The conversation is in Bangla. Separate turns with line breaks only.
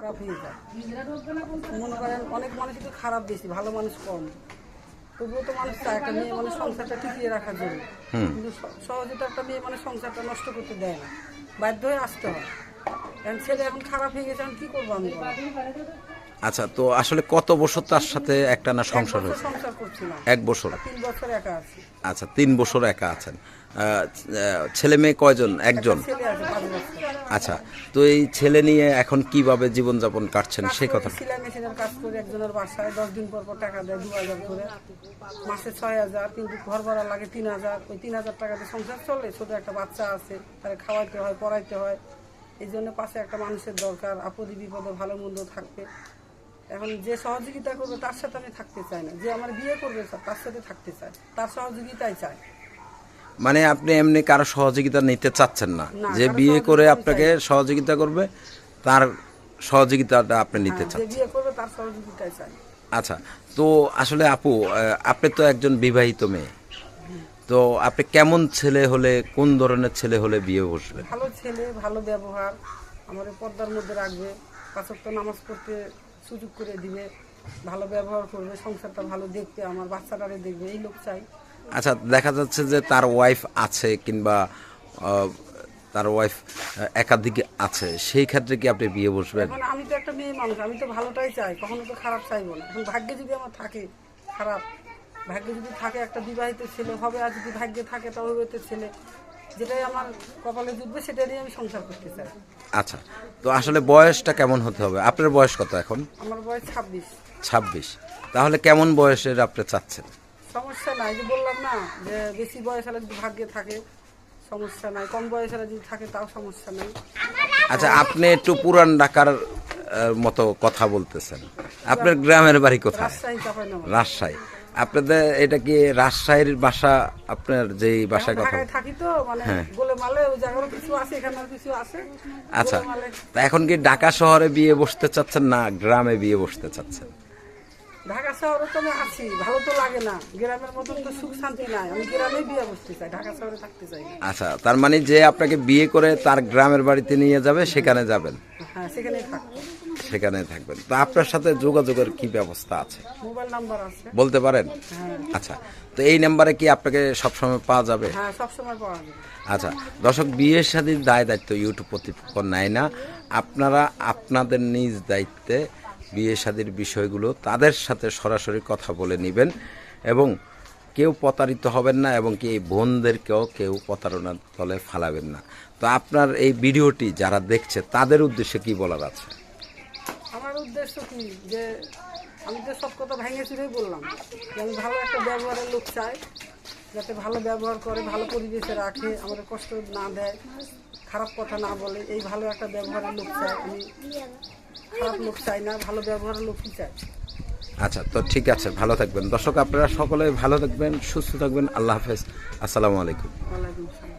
খারাপ হয়ে যায়। মনে করেন অনেক মানুষ একটু খারাপ বেশি ভালো মানুষ কম। তবুও তো মানুষ চায় একটা মেয়ে মানে সংসারটা টিকিয়ে রাখার জন্য কিন্তু সহজে তো একটা মেয়ে মানে সংসারটা নষ্ট করতে দেয় না। বাধ্য হয়ে আসতে হয়। কারণ ছেলে এখন খারাপ হয়ে গেছে এখন কি করব আমি
আচ্ছা তো আসলে কত বছর তার সাথে একটা না সংসার হয়েছে? এক বছর।
একা
আচ্ছা তিন বছর একা আছেন। ছেলে মেয়ে কয়জন? একজন। আচ্ছা তো এই ছেলে নিয়ে এখন কীভাবে জীবনযাপন কাটছেন সে কথা
সেলাই মেশিনের কাজ করে একজনের বাসায় দশ দিন পর পর টাকা দেয় দু হাজার করে। মাসে ছয় হাজার কিন্তু ঘর ভাড়া লাগে তিন হাজার। ওই তিন হাজার টাকাতে সংসার চলে ছোট একটা বাচ্চা আছে তারে খাওয়াইতে হয় পড়াইতে হয়। এই জন্য পাশে একটা মানুষের দরকার আপদে বিপদে ভালো মন্দ থাকবে। এখন যে সহযোগিতা করবে তার সাথে আমি থাকতে চাই না। যে আমার বিয়ে করবে তার সাথে থাকতে চাই তার সহযোগিতাই চাই
মানে আপনি এমনি কারও সহযোগিতা নিতে চাচ্ছেন না। যে বিয়ে করে আপনাকে সহযোগিতা করবে তার সহযোগিতাটা আপনি নিতে
হ্যাঁ,
চান
করবে তার সহযোগিতাই চাই।
আচ্ছা তো আসলে আপু আপনি তো একজন বিবাহিত মেয়ে। তো আপনি কেমন ছেলে হলে কোন ধরনের ছেলে হলে বিয়ে বসবেন
ভালো ছেলে ভালো ব্যবহার আমার পর্দার মধ্যে রাখবে পাঁচক্ত নামাজ পড়তে সুযোগ করে দিবে ভালো ব্যবহার করবে সংসারটা ভালো দেখতে আমার বাচ্চাটারে দেখবে এই লোক চাই।
আচ্ছা দেখা যাচ্ছে যে তার ওয়াইফ আছে কিংবা তার ওয়াইফ একাধিক আছে সেই ক্ষেত্রে কি আপনি বিয়ে বসবেন?
আমি তো একটা মেয়ে মানুষ আমি তো ভালোটাই চাই কখনো তো খারাপ চাইব না। এখন ভাগ্যে যদি আমার থাকে খারাপ। ভাগ্যে যদি থাকে একটা বিবাহিত ছেলে হবে আর যদি ভাগ্যে থাকে তা অবিবাহিত ছেলে। যেটাই আমার কপালে জুটবে সেটা নিয়ে আমি সংসার করতে চাই।
আচ্ছা তো আসলে বয়সটা কেমন হতে হবে? আপনার বয়স কত এখন?
আমার বয়স ছাব্বিশ।
ছাব্বিশ। তাহলে কেমন বয়সের আপনি চাচ্ছেন?
সমস্যা নাই যে বললাম না যে বেশি বয়স হলে যদি ভাগ্যে থাকে সমস্যা নাই। কম বয়স হলে যদি থাকে তাও সমস্যা নাই।
আচ্ছা আপনি একটু পুরান ঢাকার মতো কথা বলতেছেন। আপনার গ্রামের বাড়ি কোথায়?
রাজশাহী
আপনাদের এটা কি রাজশাহীর বাসা? আপনার যেই বাসায় কথা
থাকি তো মানে গোলে ওই জায়গারও কিছু আছে এখানের কিছু আছে।
আচ্ছা তা এখন কি ঢাকা শহরে বিয়ে বসতে চাচ্ছেন না গ্রামে বিয়ে বসতে চাচ্ছেন?
ঢাকা শহরে তো আমি আছি ভালো তো লাগে না। গ্রামের মতন তো সুখ শান্তি নাই আমি গ্রামেই বিয়ে বসতে চাই ঢাকা শহরে থাকতে চাই। না
আচ্ছা তার মানে যে আপনাকে বিয়ে করে তার গ্রামের বাড়িতে নিয়ে যাবে সেখানে যাবেন?
হ্যাঁ সেখানেই থাকব।
সেখানে থাকবেন। তো আপনার সাথে যোগাযোগের কি ব্যবস্থা আছে?
মোবাইল নাম্বার আছে।
বলতে পারেন?
হ্যাঁ।
আচ্ছা তো এই নাম্বারে কি আপনাকে সবসময় পাওয়া যাবে?
হ্যাঁ সবসময় পাওয়া যাবে।
আচ্ছা দর্শক বিয়ের সাথে দায় দায়িত্ব ইউটিউব কর্তৃপক্ষ নেয় না আপনারা আপনাদের নিজ দায়িত্বে বিয়ে শাদির বিষয়গুলো তাদের সাথে সরাসরি কথা বলে নেবেন এবং কেউ প্রতারিত হবেন না এবং কি এই বোনদেরকেও কেউ প্রতারণার তলে ফালাবেন না। তো আপনার এই ভিডিওটি যারা দেখছে, তাদের উদ্দেশ্যে কি বলার আছে?
আমার উদ্দেশ্য কি? যে আমি তো সব কথা ভেঙে চুরেই বললাম আমি ভালো একটা ব্যবহারের লোক চাই, যাতে ভালো ব্যবহার করে, ভালো পরিবেশে রাখে, আমাদের কষ্ট না দেয়। খারাপ কথা না বলে এই ভালো একটা ব্যবহারের লোক চাই আমি। খারাপ লোক চাই না ভালো ব্যবহারের লোকই চাই।
আচ্ছা তো ঠিক আছে ভালো থাকবেন। দর্শক আপনারা সকলে ভালো থাকবেন সুস্থ থাকবেন। আল্লাহ হাফেজ। আসসালামু আলাইকুম।
ওয়ালাইকুম আসসালাম।